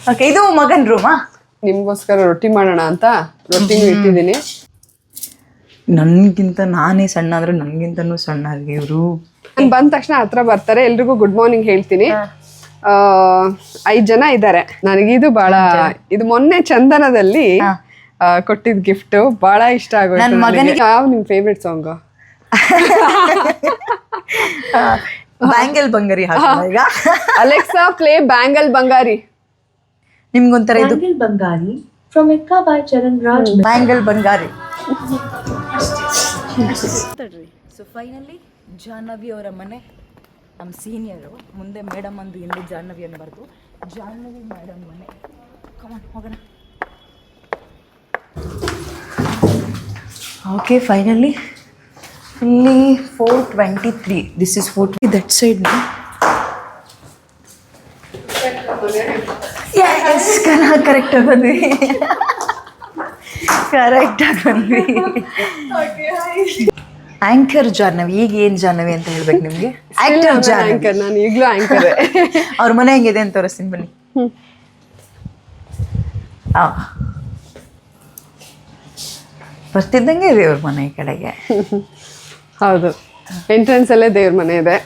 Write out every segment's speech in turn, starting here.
Okay ಇದು ಮಗನ್ ರೂಮಾ ನಿಮ್ಗೋಸ್ಕರ ರೊಟ್ಟಿ ಮಾಡೋಣ ಅಂತ ರೊಟ್ಟಿನೂ ಇಟ್ಟಿದ್ದೀನಿ. ನನ್ಗಿಂತ ನಾನೇ ಸಣ್ಣ ಅಂದ್ರೆ ನನ್ಗಿಂತನೂ ಸಣ್ಣ ಇವರು. ನಾನು ಬಂದ ತಕ್ಷಣ ಹತ್ರ ಬರ್ತಾರೆ ಎಲ್ರಿಗೂ ಗುಡ್ ಮಾರ್ನಿಂಗ್ ಹೇಳ್ತೀನಿ. ಆ, ಐದ್ ಜನ ಇದ್ದಾರೆ ನನಗಿದು ಬಹಳ ಇದು ಮೊನ್ನೆ ಚಂದನದಲ್ಲಿ ಆ, ಕೊಟ್ಟಿದ್ ಗಿಫ್ಟ್ ಬಹಳ ಇಷ್ಟ ಆಗೋಯ್ತು ನನ್ ನನಗೆ. ಯಾವ ನಿಮ್ ಫೇವ್ರೆಟ್ ಸಾಂಗ್ ಬ್ಯಾಂಗಲ್ ಬಂಗಾರಿ ಹಾಕೋಣ ಈಗ. ಅಲೆಕ್ಸಾ ಪ್ಲೇ ಬ್ಯಾಂಗಲ್ ಬಂಗಾರಿ ನಿಮ್ಗೊಂಥರ ಇದು? Bangari from from Ekka Charan Raj. Bangle Bangari so finally Jahnavi ಅವರ ಮನೆ. ನಮ್ಮ ಸೀನಿಯರು ಮುಂದೆ ಮೇಡಮ್ ಅಂದು ಹಿಂದೆ ಜಾಹ್ನವಿ ಅನ್ಬಾರ್ದು ಜಾಹ್ನವಿ ಮೇಡಮ್ ಮನೆ. ಕಮಾನ್ ಹೋಗೋಣ. ಓಕೆ ಫೈನಲಿ ಇಲ್ಲಿ four twenty three this is four that side yes ಕರೆಕ್ಟಾಗಿ ಬಂದ್ವಿ. ಕರೆಕ್ಟಾಗಿ ಬಂದ್ವಿ. ಆಂಕರ್ ಜಾಹ್ನವಿ ಈಗ ಏನ್ ಜಾಹ್ನವಿ ಅಂತ ಹೇಳ್ಬೇಕು ನಿಮ್ಗೆ? ಆಕ್ಟರ್ ಜಾಹ್ನವಿ. ನಾನು ಈಗಲೂ ಆಂಕರ್ ಅವ್ರ ಮನೆ ಹೆಂಗಿದೆ ಅಂತ ತೋರಿಸ್ತೀನಿ ಬನ್ನಿ. ಆ. ಬರ್ತಿದ್ದಂಗೆ ಇದೆ ಅವ್ರ ಮನೆ ಕಡೆಗೆ. ಹೌದು. ಎಂಟ್ರೆನ್ಸ್ ಅಲ್ಲೇ ದೇವ್ರ ಮನೆ ಇದೆ.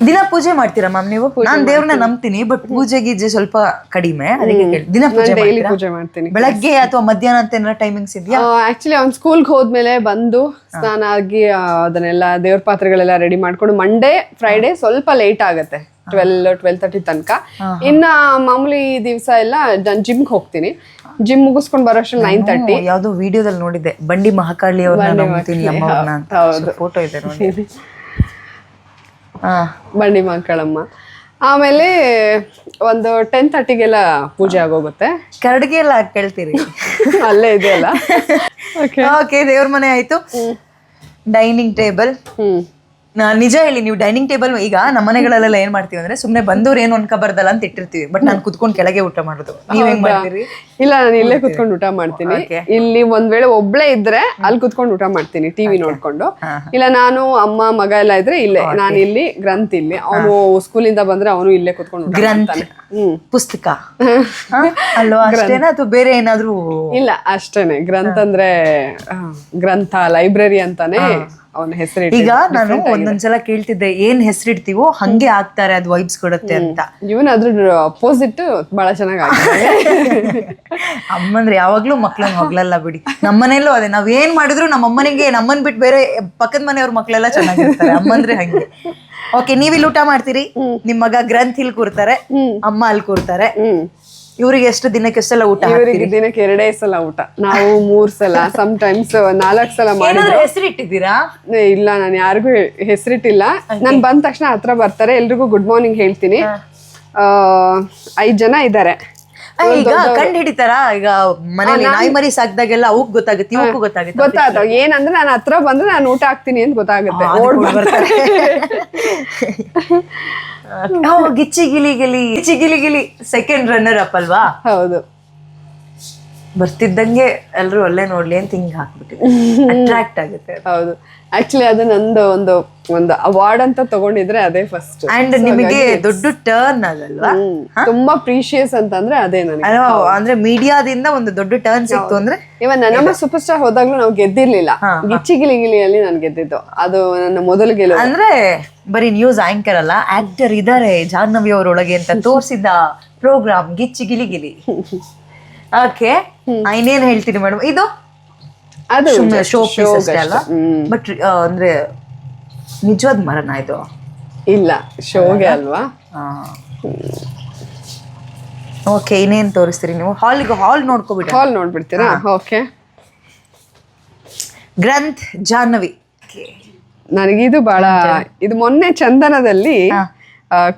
ದಿನ ಪೂಜೆ ಮಾಡ್ತೀರಾ ಮ್ಯಾಮ್ ನೀವು? ನಾನು ದೇವ್ರನ್ನ ನಂಬ್ತೀನಿ ಬಟ್ ಪೂಜೆ ಗೀಜೆ ಸ್ವಲ್ಪ ಕಡಿಮೆ. ಅದಕ್ಕೆ ದಿನ ಪೂಜೆ ಡೈಲಿ ಮಾಡ್ತೀರಾ? ಪೂಜೆ ಮಾಡ್ತೀನಿ. ಬೆಳಗ್ಗೆ ಅಥವಾ ಮಧ್ಯಾಹ್ನ ಅಂತ ಏನಾರ ಟೈಮಿಂಗ್ಸ್ ಇದೆಯಾ? ಆಕ್ಚುಲಿ ಅವ್ನು ಸ್ಕೂಲ್ಗೆ ಹೋದ್ಮೇಲೆ ಬಂದು ಸ್ನಾನ ಆಗಿ ಆ, ಅದನ್ನೆಲ್ಲ ದೇವ್ರ ಪಾತ್ರೆಗಳೆಲ್ಲ ರೆಡಿ ಮಾಡ್ಕೊಂಡು ಮಂಡೇ ಫ್ರೈಡೇ ಸ್ವಲ್ಪ ಲೇಟ್ ಆಗುತ್ತೆ. ಟ್ವೆಲ್ ಟ್ವೆಲ್ ತರ್ಟಿ ತನಕ. ಇನ್ನ ಮಾಮೂಲಿ ದಿವಸ ಎಲ್ಲ ನಾನು ಜಿಮ್ಗೆ ಹೋಗ್ತೀನಿ. ಜಿಮ್ ಮುಗಿಸ್ಕೊಂಡು ಬರೋಷ್ಟ್ರಲ್ಲಿ ನೈನ್ ತರ್ಟಿ ಯಾವ್ದೋ ವಿಡಿಯೋದಲ್ಲಿ ನೋಡಿದ್ದೆ. ಬಂಡಿ ಮಹಾಕಾಳಿ ಅವ್ರನ್ನ ನಂಬ್ತೀನಿ ಅಮ್ಮವ್ರನ್ನ ಅಂತ. ಫೋಟೋ ಇದೆ ನೋಡಿ. ಬಂಡಿ ಮಕ್ಕಳಮ್ಮ. ಆಮೇಲೆ ಒಂದು ಟೆನ್ ತರ್ಟಿಗೆಲ್ಲ ಪೂಜೆ ಆಗೋಗುತ್ತೆ. ಕರಡಿಗೆ ಎಲ್ಲ ಕೇಳ್ತೀರಿ? ಅಲ್ಲೇ ಇದೆಯಲ್ಲ? ಓಕೆ ಓಕೆ ದೇವ್ರ ಮನೆ ಆಯ್ತು. ಡೈನಿಂಗ್ ಟೇಬಲ್ ಹ್ಮ್ ನಿಜ ಹೇಳಿ ನೀವು ಡೈನಿಂಗ್ ಟೇಬಲ್ ಈಗ ನಮ್ಮ ಮನೆಗಳಲ್ಲೆಲ್ಲ ಏನ್ ಮಾಡ್ತೀವಿ ಅಂದ್ರೆ ಸುಮ್ನೆ ಬಂದವ್ರು ಏನು ಅನ್ಕೋಬಾರ್ದಲ್ಲ ಅಂತ ಇಟ್ಟಿರ್ತೀವಿ. ಬಟ್ ನಾನು ಕುತ್ಕೊಂಡು ಕೆಳಗೆ ಊಟ ಮಾಡುದು. ನೀವ್ ಹೆಂಗ್ ಮಾಡ್ತೀರಿ? ಇಲ್ಲ ನಾನು ಇಲ್ಲೇ ಕುತ್ಕೊಂಡು ಊಟ ಮಾಡ್ತೀನಿ. ಇಲ್ಲಿ ಒಂದ್ ವೇಳೆ ಒಬ್ಳೆ ಇದ್ರೆ ಅಲ್ಲಿ ಕುತ್ಕೊಂಡು ಊಟ ಮಾಡ್ತೀನಿ ಟಿವಿ ನೋಡ್ಕೊಂಡು. ಇಲ್ಲ ನಾನು ಅಮ್ಮ ಮಗ ಎಲ್ಲ ಇದ್ರೆ ಇಲ್ಲೇ. ನಾನು ಇಲ್ಲಿ ಗ್ರಂಥ ಇಲ್ಲಿ. ಅವನು ಸ್ಕೂಲಿಂದ ಬಂದ್ರೆ ಅವನು ಇಲ್ಲೇ ಕುತ್ಕೊಂಡು ಗ್ರಂಥ. ಪುಸ್ತಕ. ಹಾ? ಅಲ್ವಾ ಅಷ್ಟೇನಾ ಅಥವಾ ಬೇರೆ ಏನಾದ್ರೂ? ಇಲ್ಲ ಅಷ್ಟೇನೆ. ಗ್ರಂಥ ಅಂದ್ರೆ ಗ್ರಂಥ ಲೈಬ್ರರಿ ಅಂತಾನೆ. ಅವನ ಹೆಸರು ಈಗ ನಾನು ಒಂದೊಂದ್ಸಲ ಕೇಳ್ತಿದ್ದೆ ಏನ್ ಹೆಸರಿಡ್ತೀವೋ ಹಂಗೆ ಆಗ್ತಾರೆ ಅದು ವೈಬ್ಸ್ ಕೊಡುತ್ತೆ ಅಂತ. ಇವನ್ ಅದ್ರ ಅಪೋಸಿಟ್ ಬಹಳ ಚೆನ್ನಾಗಿ ಅಮ್ಮಂದ್ರೆ ಯಾವಾಗ್ಲೂ ಮಕ್ಳನ್ನ ಹೋಗ್ಲಲ್ಲ ಬಿಡಿ. ನಮ್ಮನೇಲೂ ಅದೇ ನಾವ್ ಏನ್ ಮಾಡಿದ್ರು ನಮ್ಮ ಅಮ್ಮನಿಗೆ ನಮ್ಮನ್ ಬಿಟ್ಟು ಬೇರೆ ಪಕ್ಕದ ಮನೆಯವ್ರ ಮಕ್ಳೆಲ್ಲ ಚೆನ್ನಾಗಿರ್ತಾರೆ. ಅಮ್ಮಂದ್ರೆ ಹಂಗೆ. ಓಕೆ ನೀವಿಲ್ಲಿ ಊಟ ಮಾಡ್ತೀರಿ? ನಿಮ್ ಮಗ ಗ್ರಂಥ್ ಇಲ್ಲಿ ಕೂರ್ತಾರೆ ಅಮ್ಮ ಅಲ್ಲಿ ಕೂರ್ತಾರೆ. ಹ್ಮ್. ಇವ್ರಿಗೆ ಎಷ್ಟು ದಿನಕ್ಕೆ ಸಲ ಊಟ ಇವರಿಗೆ ದಿನಕ್ಕೆ ಎರಡೇ ಸಲ ಊಟ. ನಾವು ಮೂರ್ ಸಲ ಸಮ್ ಟೈಮ್ಸ್ ನಾಲ್ಕ್ ಸಲ ಮಾಡಿದ್ರು. ಹೆಸರಿಟ್ಟಿದ್ದೀರಾ? ಇಲ್ಲ ನಾನು ಯಾರಿಗೂ ಹೆಸರಿಟ್ಟಿಲ್ಲ. ನಾನು ಬಂದ ತಕ್ಷಣ ಹತ್ರ ಬರ್ತಾರೆ ಎಲ್ರಿಗೂ ಗುಡ್ ಮಾರ್ನಿಂಗ್ ಹೇಳ್ತೀನಿ. ಆ, ಐದ್ ಜನ ಇದ್ದಾರೆ ಈಗ ಕಂಡು ಹಿಡಿತಾರ? ಈಗ ಮನೇಲಿ ನಾಯಿ ಮರಿ ಸಾಕ್ದಾಗೆಲ್ಲ ಅವಕ್ ಗೊತ್ತಾಗುತ್ತೆ ಇವಕ್ಕೂ ಗೊತ್ತಾಗುತ್ತೆ ಗೊತ್ತಾದ ಏನಂದ್ರೆ ನಾನು ಹತ್ರ ಬಂದ್ರೆ ನಾನು ಊಟ ಹಾಕ್ತೀನಿ ಅಂತ ಗೊತ್ತಾಗುತ್ತೆ. ಓಡ್ ಬರ್ತಾರೆ. Gicchi Gili Gili. Gicchi Gili Gili second runner up ಅಲ್ವಾ? ಹೌದು. ಬರ್ತಿದ್ದಂಗೆ ಎಲ್ಲರೂ ಅಲ್ಲೇ ನೋಡ್ಲಿ ಅಂತ ಹಿಂಗ್ ಹಾಕ್ಬಿಟ್ಟು ಅಟ್ರಾಕ್ಟ್ ಆಗುತ್ತೆ ಹೌದು. ಆಕ್ಚುಲಿ ಅದು ನಂದು ಒಂದು ಒಂದು ಅವಾರ್ಡ್ ಅಂತ ತಗೊಂಡಿದ್ರೆ ಅದೇ ಫಸ್ಟ್ ಅಂಡ್ ನಿಮಗೆ ದೊಡ್ಡ ಟರ್ನ್ ಆಗಲ್ವಾ? ತುಂಬಾ ಪ್ರೀಶಿಯಸ್ ಅಂತಂದ್ರೆ ಅದೇ ನನಗೆ. ಅಂದ್ರೆ ಮೀಡಿಯಾದಿಂದ ಒಂದು ದೊಡ್ಡ ಟರ್ನ್ ಸಿಕ್ತು ಅಂದ್ರೆ? ಇವನ್ ನನ್ನಮ್ಮ ಸೂಪರ್ ಸ್ಟಾರ್ ಹೋದಾಗ್ಲೂ ನಾವು ಗೆದ್ದಿರ್ಲಿಲ್ಲ. ಗಿಚ್ಚಿ ಗಿಲಿ ಗಿಲಿಯಲ್ಲಿ ನಾನು ಗೆದ್ದಿದ್ದು. ಅದು ನನ್ನ ಮೊದಲು ಗೆಲುವು. ಅಂದ್ರೆ ಬರೀ ನ್ಯೂಸ್ ಆಂಕರ್ ಅಲ್ಲ ಆಕ್ಟರ್ ಇದಾರೆ ಜಾಹ್ನವಿ ಅವರೊಳಗೆ ಅಂತ ತೋರಿಸಿದ ಪ್ರೋಗ್ರಾಮ್ ಗಿಚ್ಚಿ ಗಿಲಿ ಗಿಲಿ. ಓಕೆ ಇನ್ನೇನ್ ಹೇಳ್ತೀನಿ ಮೇಡಮ್ ಇದು ಅದು ಶೋ ಅಷ್ಟೇ ಅಲ್ಲ? ಬಟ್ ಅಂದ್ರೆ ನಿಜವಾದ ಮರನ ಇದು? ಇಲ್ಲ ಶೋಗೆ ಅಲ್ವಾ? ಓಕೆ ಇನ್ನೇನ್ ತೋರಿಸ್ತೀರಿ ನೀವು? ಹಾಲ್ಗೆ ಹಾಲ್ ನೋಡ್ಕೊಬಿಟ್ಟು ಹಾಲ್ ನೋಡ್ಬಿಡ್ತೀರಾ? ಓಕೆ ಗ್ರಂಥ್ ಜಾಹ್ನವಿ. ನನಗಿದು ಬಹಳ ಇದು ಮೊನ್ನೆ ಚಂದನದಲ್ಲಿ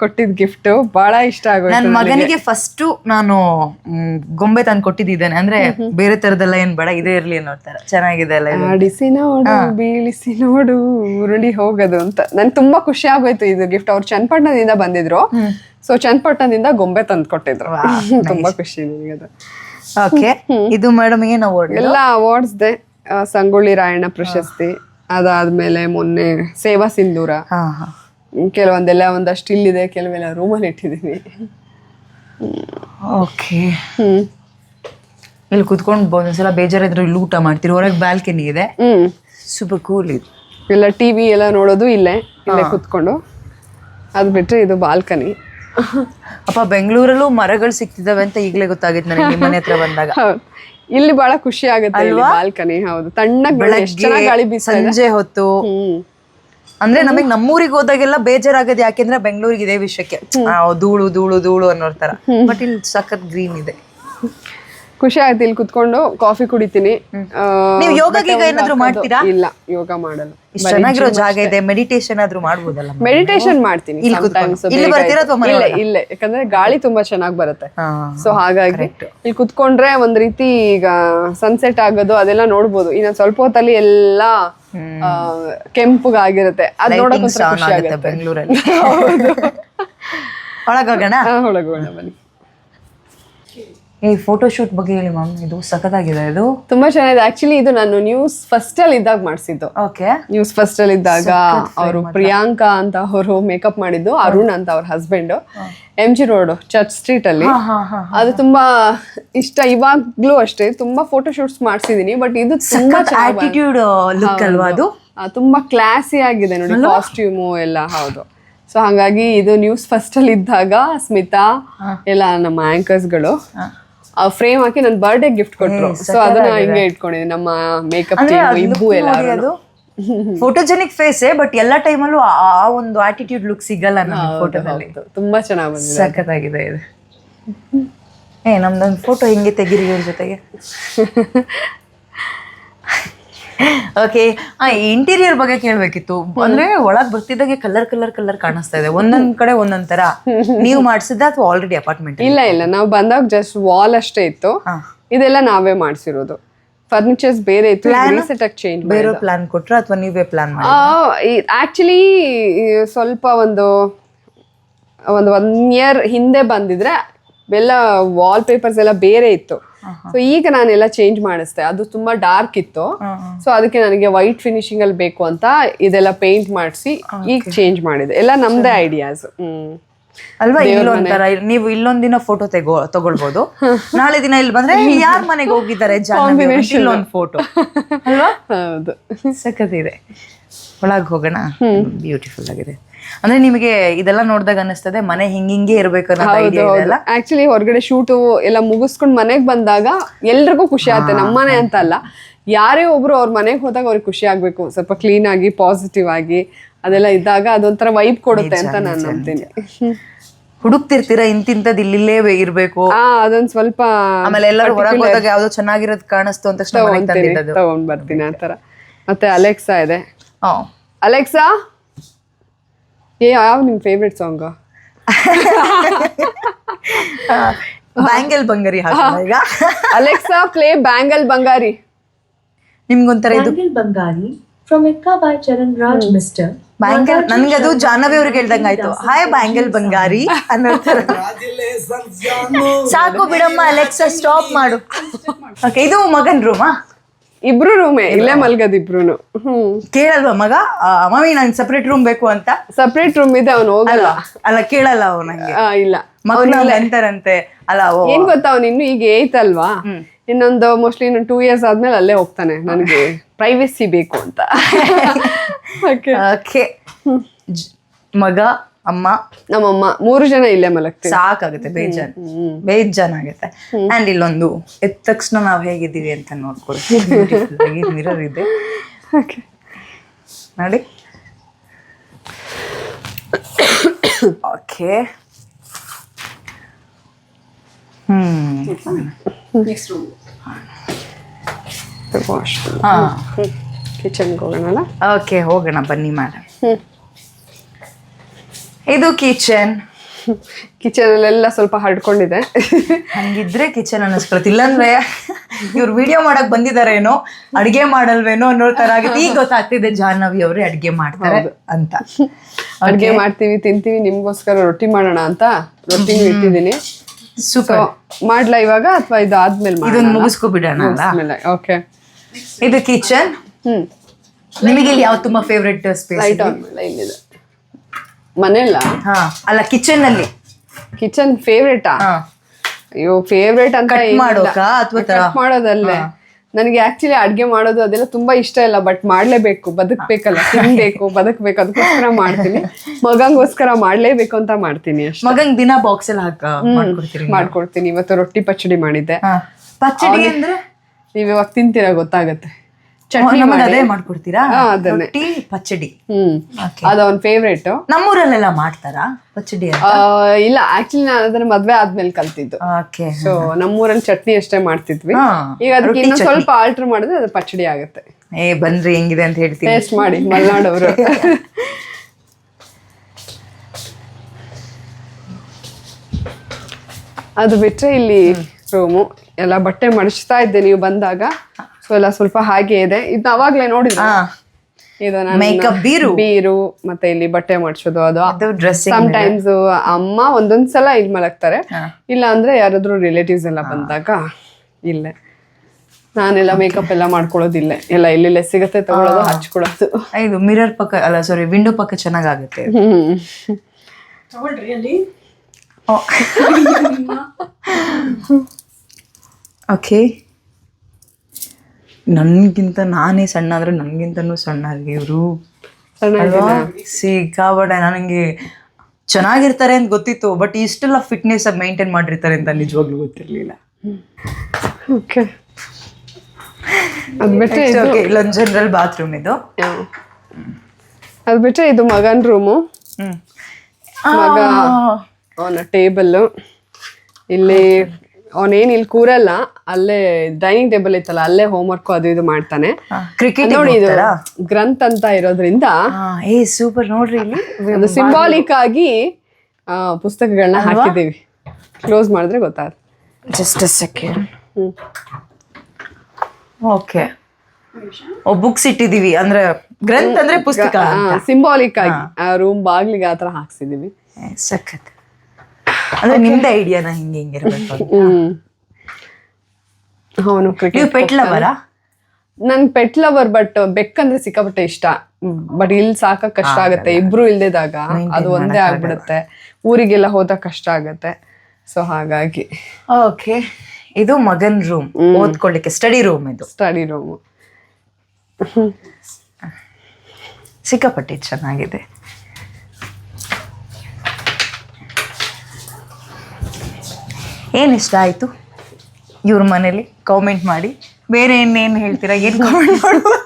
ಕೊಟ್ಟಿದ್ ಗಿಫ್ಟ್ ಬಹಳ ಇಷ್ಟ ಆಗೋಯ್ತು ನನ್ನ ಮಗನಿಗೆ ಫಸ್ಟ್ ನಾನು ಮ್, ಗೊಂಬೆ ತಂದು ಕೊಟ್ಟಿದ್ದೇನೆ ಅಂದ್ರೆ ಬೇರೆ ತರದೆಲ್ಲ ಏನ್ ಬೇಡ ಇದೇ ಇರ್ಲಿ ಅನ್ನೋ ತರ. ಚೆನ್ನಾಗಿದೆ ಅಲ್ಲ ಇದು. ಆಡಿಸಿ ನೋಡು ಬೀಳಿಸಿ ನೋಡು ಉರುಳಿ ಹೋಗೋದು ಅಂತ. ನನ್ ತುಂಬಾ ಖುಷಿ ಆಗೋಯ್ತು ಇದು ಗಿಫ್ಟ್ ಅವ್ರು ಚನ್ನಪಟ್ಟಣದಿಂದ ಬಂದಿದ್ರು. ಸೊ ಚನ್ನಪಟ್ಟಣದಿಂದ ಗೊಂಬೆ ತಂದು ಕೊಟ್ಟಿದ್ರು. ತುಂಬಾ ಖುಷಿ ನನಗೆ ಅದು. ಓಕೆ ಇದು ಮೇಡಮ್ ಏನ್ ಅವಾರ್ಡ್ ಎಲ್ಲ ಅವಾರ್ಡ್ಸ್ ದೆ. ಸಂಗೊಳ್ಳಿ ರಾಯಣ್ಣ ಪ್ರಶಸ್ತಿ. ಅದಾದ್ಮೇಲೆ ಮೊನ್ನೆ ಸೇವಾ ಸಿಂಧೂರ. ಹಾ ಹಾ. ಕೆಲವೊಂದೆಲ್ಲ ಒಂದಷ್ಟು ಇಲ್ಲಿದೆ ಕೆಲವೆಲ್ಲ ರೂಮಲ್ಲಿ ಇಟ್ಟಿದ್ದೀನಿ. Okay hmm. ಇಲ್ಲಿ ಕುತ್ಕೊಂಡು ಒಂದ್ಸಲ ಬೇಜಾರಿದ್ರೆ ಇಲ್ಲಿ ಊಟ ಮಾಡ್ತೀರಿ. ಹೊರಗೆ ಬಾಲ್ಕನಿ ಇದೆ. ಹ್ಮ್. ಸೂಪರ್ ಕೂಲ್ ಇದು. ಎಲ್ಲ ಟಿವಿ ಎಲ್ಲ ನೋಡೋದು ಇಲ್ಲೇ ಇಲ್ಲೇ ಕುತ್ಕೊಂಡು. ಅದು ಬಿಟ್ರೆ ಇದು ಬಾಲ್ಕನಿ ಅಪ್ಪ ಬೆಂಗಳೂರಲ್ಲೂ ಮರಗಳು ಸಿಗ್ತಿದಾವೆ ಅಂತ ಈಗಲೇ ಗೊತ್ತಾಗಿತ್ತು ನನಗೆ ನಿಮ್ಮ ಮನೆ ಹತ್ರ ಬಂದಾಗ. ಇಲ್ಲಿ ಬಹಳ ಖುಷಿ ಆಗುತ್ತೆ ಬಾಲ್ಕನಿ ಹೌದು. ತಣ್ಣಗೆ ಚೆನ್ನಾಗಿ ಗಾಳಿ ಬೀಸ ಸಂಜೆ ಹೊತ್ತು ಅಂದ್ರೆ ನಮಗೆ ನಮ್ಮೂರಿಗೆ ಹೋದಾಗೆಲ್ಲ ಬೇಜಾರಾಗದ್ ಯಾಕೆಂದ್ರೆ ಬೆಂಗಳೂರಿಗೆ ಇದೇ ವಿಷಯಕ್ಕೆ. ಆ, ಧೂಳು ಧೂಳು ಧೂಳು ಅನ್ನೋ ತರ. ಬಟ್ ಇಲ್ಲಿ ಸಖತ್ ಗ್ರೀನ್ ಇದೆ. ಖುಷಿ ಆಯ್ತು ಇಲ್ಲಿ ಕುತ್ಕೊಂಡು ಕಾಫಿ ಕುಡಿತೀನಿ. ನೀವು ಯೋಗಕ್ಕೆ ಈಗ ಏನಾದ್ರು ಮಾಡ್ತೀರಾ? ಇಲ್ಲ ಯೋಗ ಮಾಡಲ್ಲ. ಇಷ್ಟು ಚೆನ್ನಾಗಿರೋ ಜಾಗ ಇದೆ ಮೆಡಿಟೇಷನ್ ಆದ್ರೂ ಮಾಡ್ಬೋದಲ್ಲ ಮೆಡಿಟೇಷನ್ ಮಾಡ್ತೀನಿ ಇಲ್ಲಿ sometimes ಕುತ್ಕೊಂಡು. ಇಲ್ಲಿ ಬೇಗ ಬರ್ತೀರಾ ಅಥವಾ ಮನೆ ಇಲ್ಲೇ ಇಲ್ಲೇ. ಯಾಕಂದ್ರೆ ಗಾಳಿ ತುಂಬಾ ಚೆನ್ನಾಗಿ ಬರುತ್ತೆ. ಹಾ ಸೊ ಹಾಗಾಗಿ ಇಲ್ಲಿ ಕುತ್ಕೊಂಡ್ರೆ ಒಂದ್ ರೀತಿ ಈಗ ಸನ್ಸೆಟ್ ಆಗೋದು ಅದೆಲ್ಲ ನೋಡ್ಬೋದು. ಇನ್ನ ಸ್ವಲ್ಪ ಹೊತ್ತಲ್ಲಿ ಎಲ್ಲ ಆ, ಕೆಂಪುಗಾಗಿರುತ್ತೆ. ಅದ್ ನೋಡಕ್ ಖುಷಿ ಆಗುತ್ತೆ ಆಗುತ್ತೆ. ಬೆಂಗಳೂರಲ್ಲಿ. ಒಳಗೋಗೋಣ? ಹಾ, ಒಳಗ್ ಬನ್ನಿ. ಈ ಫೋಟೋ ಶೂಟ್ ಬಗ್ಗೆ ಹೇಳಿ ಮ್ಯಾಮ್ ಇದು ಸಖತ್ತಾಗಿದೆ ಇದು. ತುಂಬಾ ಚೆನ್ನಾಗಿದೆ. ಆಕ್ಚುಲಿ ಇದು ನಾನು ನ್ಯೂಸ್ ಫಸ್ಟ್ ಅಲ್ಲಿ ಇದ್ದಾಗ ಮಾಡಿಸಿದ್ದು. ಓಕೆ ನ್ಯೂಸ್ ಫಸ್ಟ್ ಅಲ್ಲಿ ಇದ್ದಾಗ ಅವರು ಪ್ರಿಯಾಂಕಾ ಅಂತ ಅವರು ಮೇಕಪ್ ಮಾಡಿದ್ದು ಅರುಣ್ ಅಂತ ಅವ್ರ husband M G Road Church Street ಅಲ್ಲಿ. ಅದು ತುಂಬಾ ಇಷ್ಟ. ಇವಾಗ್ಲೂ ಅಷ್ಟೇ. ತುಂಬಾ ಫೋಟೋ ಶೂಟ್ಸ್ ಮಾಡ್ಸಿದೀನಿ ಬಟ್ ಇದು ತುಂಬಾ ಆಟಿಟ್ಯೂಡ್ ಲುಕ್ ಅಲ್ವಾ ಅದು? ತುಂಬಾ ಕ್ಲಾಸಿ ಆಗಿದೆ ನೋಡಿ ಕಾಸ್ಟ್ಯೂಮು ಎಲ್ಲ ಹೌದು. ಸೊ ಹಾಗಾಗಿ ಇದು ನ್ಯೂಸ್ ಫಸ್ಟ್ ಅಲ್ಲಿ ಇದ್ದಾಗ ಸ್ಮಿತಾ ಎಲ್ಲ ನಮ್ಮ ಆಂಕರ್ಸ್ ಗಳು ಫ್ರೇಮ್ ಹಾಕಿ ನನ್ನ ಬರ್ಡೇ ಗಿಫ್ಟ್ ಕೊಟ್ಟರು ಸೊ ಅದನ್ನ ಹಿಂಗೆ ಇಟ್ಕೊಂಡಿದ್ದೀನಿ ನಮ್ಮ ಮೇಕಪ್ ಟೀಮ್ ಇಬ್ಬು ಎಲ್ಲ ಫೋಟೋಜೆನಿಕ್ ಫೇಸ್ ಬಟ್ ಎಲ್ಲ ಟೈಮಲ್ಲೂ ಆ ಒಂದು ಆಟಿಟ್ಯೂಡ್ ಲುಕ್ ಸಿಗಲ್ಲ ನಮ್ಮ ಫೋಟೋದಲ್ಲಿ ತುಂಬಾ ಚೆನ್ನಾಗಿ ಬಂದಿದೆ. ಸಖತ್ತಾಗಿದೆ ಇದು. ಏ ನಮ್ದೊಂದು ಫೋಟೋ ಹಿಂಗೆ ತೆಗಿರಿ ಇವ್ರ ಜೊತೆಗೆ. ಓಕೆ ಆ ಇಂಟೀರಿಯರ್ ಬಗ್ಗೆ ಕೇಳಬೇಕಿತ್ತು. ಅಂದ್ರೆ ಒಳಗ್ ಬರ್ತಿದ್ದಾಗೆ ಕಲರ್ ಕಲರ್ ಕಲರ್ ಕಾಣಿಸ್ತಾ ಇದೆ. ಒಂದೊಂದ್ ಕಡೆ ಒಂದೊಂದ್ ತರ. ನೀವು ಮಾಡಿಸಿದ್ದ ಅಥವಾ ಆಲ್ರೆಡಿ ಅಪಾರ್ಟ್ಮೆಂಟ್ ಇಲ್ಲ ಇಲ್ಲ. ನಾವು ಬಂದಾಗ ಜಸ್ಟ್ ವಾಲ್ ಅಷ್ಟೇ ಇತ್ತು. ಇದೆಲ್ಲ ನಾವೇ ಮಾಡಿಸಿರೋದು. ಫರ್ನಿಚರ್ಸ್ ಬೇರೆ ಇತ್ತು. ರೀಸೆಂಟ್ ಆಗಿ ಚೇಂಜ್ ಬೇರೆ ಪ್ಲಾನ್ ಕೊಟ್ರ ಅಥವಾ ನೀವೇ ಪ್ಲಾನ್ ಆಕ್ಚುಲಿ ಸ್ವಲ್ಪ ಒಂದು ಒಂದು ಒನ್ ಇಯರ್ ಹಿಂದೆ ಬಂದಿದ್ರೆ ಎಲ್ಲ ವಾಲ್ ಪೇಪರ್ಸ್ ಎಲ್ಲ ಬೇರೆ ಇತ್ತು. ಸೊ ಈಗ ನಾನೆಲ್ಲ ಚೇಂಜ್ ಮಾಡಿಸ್ದೆ. ಅದು ತುಂಬಾ ಡಾರ್ಕ್ ಇತ್ತು. ಸೊ ಅದಕ್ಕೆ ನನಗೆ ವೈಟ್ ಫಿನಿಶಿಂಗ್ ಅಲ್ಲಿ ಬೇಕು ಅಂತ ಇದೆಲ್ಲ ಪೇಂಟ್ ಮಾಡಿಸಿ ಈಗ ಚೇಂಜ್ ಮಾಡಿದೆ. ಎಲ್ಲ ನಮ್ದೇ ಐಡಿಯಾಸ್ ಅಲ್ವಾ ಇಲ್ಲೊಂಥರ ನೀವು ಇಲ್ಲೊಂದಿನ ದಿನ ಫೋಟೋ ತೆಗೋ ತಗೊಳ್ಬಹುದು ನಾಳೆ ದಿನ ಇಲ್ಲಿ ಬಂದ್ರೆ ಯಾರ ಮನೆಗೆ ಹೋಗಿದ್ದಾರೆ ಇಲ್ಲೊಂದು ಫೋಟೋ ಅಲ್ವಾ? ಹೌದು. ಸಖತ್ತಿದೆ ಒಳಗ್ ಹೋಗೋಣ. ಬ್ಯೂಟಿಫುಲ್ ಆಗಿದೆ. ಅಂದ್ರೆ ನಿಮಗೆ ಇದೆಲ್ಲ ನೋಡಿದಾಗ ಅನಿಸ್ತದೆ ಮನೆ ಹಿಂಗಿಂಗೆ ಇರ್ಬೇಕು ಆಕ್ಚುಲಿ ಹೊರಗಡೆ ಶೂಟು ಎಲ್ಲ ಮುಗಿಸ್ಕೊಂಡ್ ಮನೆಗ್ ಬಂದಾಗ ಎಲ್ರಿಗೂ ಖುಷಿ ಆಗುತ್ತೆ ನಮ್ಮನೆ ಅಂತ ಅಲ್ಲ. ಯಾರೇ ಒಬ್ರು ಅವ್ರ ಮನೆಗೆ ಹೋದಾಗ ಅವ್ರಿಗೆ ಖುಷಿ ಆಗ್ಬೇಕು ಸ್ವಲ್ಪ ಕ್ಲೀನ್ ಆಗಿ ಪಾಸಿಟಿವ್ ಆಗಿ ಅದೆಲ್ಲ ಇದ್ದಾಗ ಅದೊಂಥರ ವೈಬ್ ಕೊಡುತ್ತೆ ಅಂತ ನಾನು ನಂಬ್ತೀನಿ. ಹುಡುಕ್ತಿರ್ತೀರಾ ಇಂತಿಂತದ್ ಇಲ್ಲಿಲ್ಲೇ ಇರ್ಬೇಕು? ಆ ಅದೊಂದ್ ಸ್ವಲ್ಪ ಆಮೇಲೆ ಎಲ್ಲರೂ ಹೊರಗೆ ಹೋದಾಗ ಯಾವ್ದೋ ಚೆನ್ನಾಗಿರೋದು ಕಾಣಿಸ್ತು ಅಂತ ತಗೊಂಡ್ ಬರ್ತೀನಿ ಆತರ ಮತ್ತೆ ಅಲೆಕ್ಸಾ ಇದೆ. ಹಾ. ಅಲೆಕ್ಸಾ ಏ ಯಾವ ನಿಮ್ ಫೇವ್ರೆಟ್ ಸಾಂಗ್ ಬ್ಯಾಂಗಲ್ ಬಂಗಾರಿ ಹಾಕೋಣ ಈಗ? ಅಲೆಕ್ಸಾ ಪ್ಲೇ ಬ್ಯಾಂಗಲ್ ಬಂಗಾರಿ ನಿಮ್ಗೊಂಥರ ಇದು? Bangle Bangari from Ekka by Charan Raj mister bangle ಅದು ಜಾಹ್ನವಿ ಅವ್ರಿಗೆ ಹೇಳ್ದಂಗ ಆಯ್ತು. ಹಾಯ್ ಬ್ಯಾಂಗಲ್ ಬಂಗಾರಿ ಅನ್ನೋ ತರ ಸಾಕು ಬಿಡಮ್ಮ ಅಲೆಕ್ಸಾ ಸ್ಟಾಪ್ ಮಾಡು. ಓಕೆ ಇದು ಮಗನ್ ರೂಮಾ ಇಬ್ರು ರೂಮೇ ಇಲ್ಲೇ. ಮಲ್ಗದ್ ಇಬ್ರುನು. ಹ್ಮ್. ಕೇಳಲ್ವಾ ಮಗ? ಆ, ಮಮ್ಮಿ ನಂಗೆ ಸಪ್ರೇಟ್ ರೂಮ್ ಬೇಕು ಅಂತ? ಸಪ್ರೇಟ್ ರೂಮ್ ಇದೆ ಅವ್ನು ಹೋಗಲ್ಲ. ಅಲ್ಲ ಅಲ್ಲ ಕೇಳಲ್ಲ ಅವ ನಂಗೆ. ಆ, ಇಲ್ಲ. ಮಕ್ಕಳು ಎಂತಾರಂತೆ ಅಲ್ಲ ಓ ಏನ್ ಗೊತ್ತಾ ಅವ್ನು ಇನ್ನು ಈಗ ಏತ್ ಅಲ್ವಾ? ಇನ್ನೊಂದು ಮೋಸ್ಟ್ಲಿ ಇನ್ನೊಂದು ಟೂ ಇಯರ್ಸ್ ಆದ್ಮೇಲೆ ಅಲ್ಲೇ ಹೋಗ್ತಾನೆ ನನಗೆ ಪ್ರೈವೇಸಿ ಬೇಕು ಅಂತ. ಓಕೆ ಓಕೆ ಮಗ ಅಮ್ಮ. ನಮ್ಮಮ್ಮ ಮೂರು ಜನ ಇಲ್ಲೇ ಮಲಗ್ತೀವಿ. ಸಾಕಾಗುತ್ತೆ ಬೇಜಾನ್ ಬೇಜಾನ್ ಆಗುತ್ತೆ ಅಂಡ್ ಇಲ್ಲೊಂದು ಎದ್ದ ತಕ್ಷಣ ನಾವ್ ಹೇಗಿದ್ದೀವಿ ಅಂತ ನೋಡ್ಕೊಳ್ತೀವಿ ಮಿರರ್ ಇದೆ. ಓಕೆ ನೋಡಿ. ಓಕೆ ಹ್ಮ್ ಕಿಚನ್ಗೆ ಹೋಗೋಣ ಓಕೆ ಹೋಗೋಣ ಬನ್ನಿ ಮೇಡಮ್ ಹ್ಮ್. ಇದು ಕಿಚನ್. ಕಿಚನ್ ಅಲ್ಲೆಲ್ಲ ಸ್ವಲ್ಪ ಹರಡ್ಕೊಂಡಿದೆ. ಹಂಗಿದ್ರೆ ಕಿಚನ್ ಅನ್ನಿಸ್ಕೊಳತ್ತೆ ಇಲ್ಲಾಂದ್ರೆ ಇವ್ರು ವಿಡಿಯೋ ಮಾಡಕ್ ಬಂದಿದಾರೇನೋ ಅಡ್ಗೆ ಮಾಡಲ್ವೇನೋ ಅನ್ನೋ ತರ ಆಗಿದೆ ಈಗ ಗೊತ್ತಾಗ್ತಿದೆ ಜಾಹ್ನವಿ ಅವ್ರೆ ಅಡ್ಗೆ ಮಾಡ್ತಾರೆ ಅಂತ. ಅಡ್ಗೆ ಮಾಡ್ತೀವಿ ತಿಂತೀವಿ ನಿಮ್ಗೋಸ್ಕರ ರೊಟ್ಟಿ ಮಾಡೋಣ ಅಂತ ರೊಟ್ಟಿ ಇಟ್ಟಿದ್ದೀನಿ. ಸೂಪರ್ ಮಾಡ್ಲಾ ಇವಾಗ ಅಥವಾ ಇದು ಆದ್ಮೇಲೆ ಇದನ್ನ ಮುಗಿಸ್ಕೊ ಬಿಡೋಣ ಅಲ್ಲ? ಓಕೆ ಇದು ಕಿಚನ್. ಹ್ಮ್. ನಿಮಗೆ ಇಲ್ಲಿ ಯಾವ್ದು ತುಂಬಾ ಫೇವ್ರೆಟ್ ಸ್ಪೇಸ್ ಲೈಟ್ ಆನ್ ಮೇಲೆ ಇಲ್ಲಿದೆ. ಮನೆಯಲ್ಲ? ಹಾ ಅಲ್ಲ ಕಿಚನ್ ಅಲ್ಲಿ ಕಿಚನ್ ಫೇವ್ರೇಟಾ ಹಾ. ಅಯ್ಯೋ ಫೇವ್ರೇಟ್ ಅಂತ Cut ಏನಿಲ್ಲ. ಮಾಡೋಕಾ? ಅಥ್ವಾ ತರ? Cut ಮಾಡೋದಲ್ಲೇ ನನಗೆ ಆಕ್ಚುಲಿ ಅಡ್ಗೆ ಮಾಡೋದು ಅದೆಲ್ಲ ತುಂಬಾ ಇಷ್ಟ ಇಲ್ಲ ಬಟ್ ಮಾಡ್ಲೇಬೇಕು. ಬದುಕ್ಬೇಕಲ್ಲ ತಿನ್ಬೇಕು ಬದುಕ್ಬೇಕು. ಅದಕ್ಕೋಸ್ಕರ ಮಾಡ್ತೀನಿ. ಮಗಂಗೋಸ್ಕರ ಮಾಡ್ಲೇಬೇಕು ಅಂತ ಮಾಡ್ತೀನಿ ಅಷ್ಟೇ. ಮಗಂಗ್ ದಿನ ಬಾಕ್ಸ್ ಎಲ್ಲ ಹಾಕ? ಮಾಡ್ಕೊಡ್ತೀರಿ ಮಾಡ್ಕೊಡ್ತೀನಿ. ಇವತ್ತು ರೊಟ್ಟಿ ಪಚ್ಚಡಿ ಮಾಡಿದ್ದೆ. ಹಾ. ಪಚ್ಚಡಿ ಅಂದ್ರೆ? ನೀವ್ ಇವಾಗ ತಿಂತೀರಾ ಗೊತ್ತಾಗತ್ತೆ. ಚಟ್ನಿ ನಮಗ್. ಅದೇ ಮಾಡ್ಕೊಡ್ತೀರಾ? ಹಾ, ಅದನ್ನೇ. ರೊಟ್ಟಿ ಪಚ್ಚಡಿ. ಹ್ಮ್. Okay. ಅದು ಅವ್ನ ಫೇವ್ರೇಟ್ ನಮ್ಮೂರಲ್ಲೆಲ್ಲ ಮಾಡ್ತಾರಾ? ಪಚ್ಚಡಿ ಇಲ್ಲ ಆಕ್ಚುಲಿ ನಾನು ಅದನ್ನ ಮದ್ವೆ ಆದ್ಮೇಲೆ ಕಲ್ತಿದ್ದು. ಓಕೆ. ಸೊ ನಮ್ಮೂರಲ್ಲಿ ಚಟ್ನಿ ಅಷ್ಟೇ ಮಾಡ್ತಿದ್ವಿ. ಹಾ, ಈಗ ಅದಕ್ಕೆ ರೊಟ್ಟಿ ಚಟ್ನಿ. ಸ್ವಲ್ಪ ಆಲ್ಟರ್ ಮಾಡಿದ್ರೆ ಅದು ಪಚ್ಚಡಿ ಆಗುತ್ತೆ. ಏ ಬನ್ರಿ ಹೆಂಗಿದೆ ಅಂತ ಹೇಳ್ತೀನಿ. ಟೇಸ್ಟ್ ಮಾಡಿ ಮಲ್ನಾಡವರು. ಅದು ಬಿಟ್ರೆ ಇಲ್ಲಿ ರೂಮು ಎಲ್ಲ ಬಟ್ಟೆ ಮಡಿಸ್ತಾ ಇದ್ದೆ ನೀವು ಬಂದಾಗ. ಸೊ ಎಲ್ಲ ಸ್ವಲ್ಪ ಹಾಗೆ ಇದೆ. ಇದು ಅವಾಗ್ಲೇ ನೋಡಿದ್ರೆ? ಇದು ಮೇಕಪ್ ಬೀರು? ಬೀರು ಮತ್ತೆ ಇಲ್ಲಿ ಬಟ್ಟೆ ಮಾಡಿಸೋದು ಅದು. ಅದು ಡ್ರೆಸ್ಸಿಂಗ್ ಟೈಮ್ಸ್ ಅಮ್ಮ ಒಂದೊಂದ್ ಸಲ ಇಲ್ಲಿ ಮಲಗ್ತಾರೆ. ಇಲ್ಲ ಅಂದ್ರೆ ಯಾರಾದ್ರೂ ರಿಲೇಟಿವ್ಸ್ ಎಲ್ಲ ಬಂದಾಗ ಇಲ್ಲೇ. ನಾನೆಲ್ಲ ಮೇಕಪ್ ಎಲ್ಲ ಮಾಡ್ಕೊಳ್ಳೋದಿಲ್ಲ. ಎಲ್ಲ ಇಲ್ಲೆಲ್ಲ ಸಿಗತ್ತೆ ತಗೊಳ್ಳೋದು ಹಚ್ಕೊಳ್ಳೋದು. ಇದು ಮಿರರ್ ಪಕ್ಕ ಅಲ್ಲ ಸಾರಿ ವಿಂಡೋ ಪಕ್ಕ ಚೆನ್ನಾಗಾಗುತ್ತೆ ಹ್ಮ್. ಓಕೆ ನನ್ಗಿಂತ ನಾನೇ ಸಣ್ಣ ಆದ್ರೆ ನನಗಿಂತನೂ ಸಣ್ಣ ಇವರು. ಅಲ್ವಾ? ಸಿಕ್ಕಾಬಟ್ಟೆ ನನಗೆ ಚೆನ್ನಾಗಿರ್ತಾರೆ ಅಂತ ಗೊತ್ತಿತ್ತು ಬಟ್ ಇಷ್ಟೆಲ್ಲ ಫಿಟ್ನೆಸ್ ಮೈಂಟೈನ್ ಮಾಡಿರ್ತಾರೆ ಅಂತ ನಿಜವಾಗ್ಲೂ ಗೊತ್ತಿರಲಿಲ್ಲ. ಓಕೆ ಅದ್ಬಿಟ್ರೆ ಓಕೆ ಇಲ್ಲೊಂದು ಜನರಲ್ ಬಾತ್ರೂಮ್ ಇದು. ಅದು ಅದ್ ಇದು ಮಗನ್ ರೂಮು ಮಗ ಅವನ ಟೇಬಲ್ ಇಲ್ಲಿ ಅವನೇನ್ ಇಲ್ಲಿ ಕೂರಲ್ಲ ಅಲ್ಲೇ ಡೈನಿಂಗ್ ಟೇಬಲ್ ಇತ್ತಲ್ಲ ಅಲ್ಲೇ ಹೋಮ್ ವರ್ಕ್ ಅದು ಇದು ಮಾಡ್ತಾನೆ. ಕ್ರಿಕೆಟ್ ನೋಡಿ ಇದು ಗ್ರಂಥ್ ಅಂತ ಇರೋದ್ರಿಂದ ಏ ಸೂಪರ್ ನೋಡ್ರಿ ಇಲ್ಲಿ. ಸಿಂಬಾಲಿಕ್ ಆಗಿ ಆ, ಪುಸ್ತಕಗಳನ್ನ ಹಾಕಿದೀವಿ ಕ್ಲೋಸ್ ಮಾಡಿದ್ರೆ ಗೊತ್ತಾಗುತ್ತೆ. Just a second okay books ಇಟ್ಟಿದೀವಿ ಅಂದ್ರೆ ಗ್ರಂಥ ಅಂದ್ರೆ ಪುಸ್ತಕ. ಸಿಂಬಾಲಿಕ್ ಆಗಿ ಆ ರೂಮ್ ಬಾಗ್ಲಿಗೆ ಆತರ ಹಾಕ್ಸಿದೀವಿ ಸಖತ್. ಅಂದ್ರೆ ನಿಮ್ದೇ ಐಡಿಯಾನ ಹಿಂಗೆ ಹಿಂಗಿರ್ಬೇಕು ಅವನು ನೀವು ಪೆಟ್ ಲವರಾ ನನ್ ಪೆಟ್ ಲವರ್ ಬಟ್ ಬೆಕ್ಕಂದ್ರೆ ಸಿಕ್ಕಾಪಟ್ಟೆ ಇಷ್ಟ. ಬಟ್ ಇಲ್ಲಿ ಸಾಕ ಕಷ್ಟ ಆಗುತ್ತೆ. ಇಬ್ರು ಇಲ್ದಿದಾಗ ಅದು ಒಂದೇ ಆಗ್ಬಿಡುತ್ತೆ. ಊರಿಗೆಲ್ಲ ಹೋದಾಗ ಕಷ್ಟ ಆಗತ್ತೆ. ಸೊ ಹಾಗಾಗಿ. ಓಕೆ ಇದು ಮಗನ್ ರೂಮ್ ಓದ್ಕೊಳ್ಳಿಕ್ಕೆ ಸ್ಟಡಿ ರೂಮ್ ಇದು. ಸ್ಟಡಿ ರೂಮ್ ಸಿಕ್ಕಾಪಟ್ಟೆ ಚೆನ್ನಾಗಿದೆ. ಏನ್ ಇಷ್ಟ ಆಯಿತು? ಇವ್ರ ಮನೇಲಿ ಕಾಮೆಂಟ್ ಮಾಡಿ. ಬೇರೆ ಇನ್ನೇನು ಹೇಳ್ತೀರಾ? ಏನು ಕಾಮೆಂಟ್ ಮಾಡ್ಬೋದು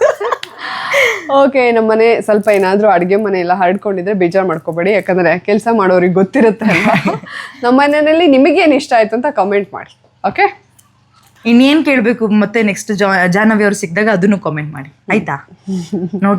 ಓಕೆ ನಮ್ಮ ಮನೆ ಸ್ವಲ್ಪ ಏನಾದರೂ ಅಡುಗೆ ಮನೆ ಎಲ್ಲ ಹರಡ್ಕೊಂಡಿದ್ರೆ ಬೇಜಾರು ಮಾಡ್ಕೋಬೇಡಿ. ಯಾಕಂದರೆ ಕೆಲಸ ಮಾಡೋರಿಗೆ ಗೊತ್ತಿರುತ್ತೆ ಅಲ್ವಾ? ನಮ್ಮ ಮನೆಯಲ್ಲಿ ನಿಮಗೇನು ಇಷ್ಟ ಆಯಿತು ಅಂತ ಕಾಮೆಂಟ್ ಮಾಡಿ. ಓಕೆ ಇನ್ನೇನು ಕೇಳಬೇಕು ಮತ್ತೆ ನೆಕ್ಸ್ಟ್ ಜಾಹ್ನವಿ ಅವ್ರು ಸಿಕ್ಕಿದಾಗ ಅದನ್ನು ಕಾಮೆಂಟ್ ಮಾಡಿ. ಆಯಿತಾ? ನೋಡ್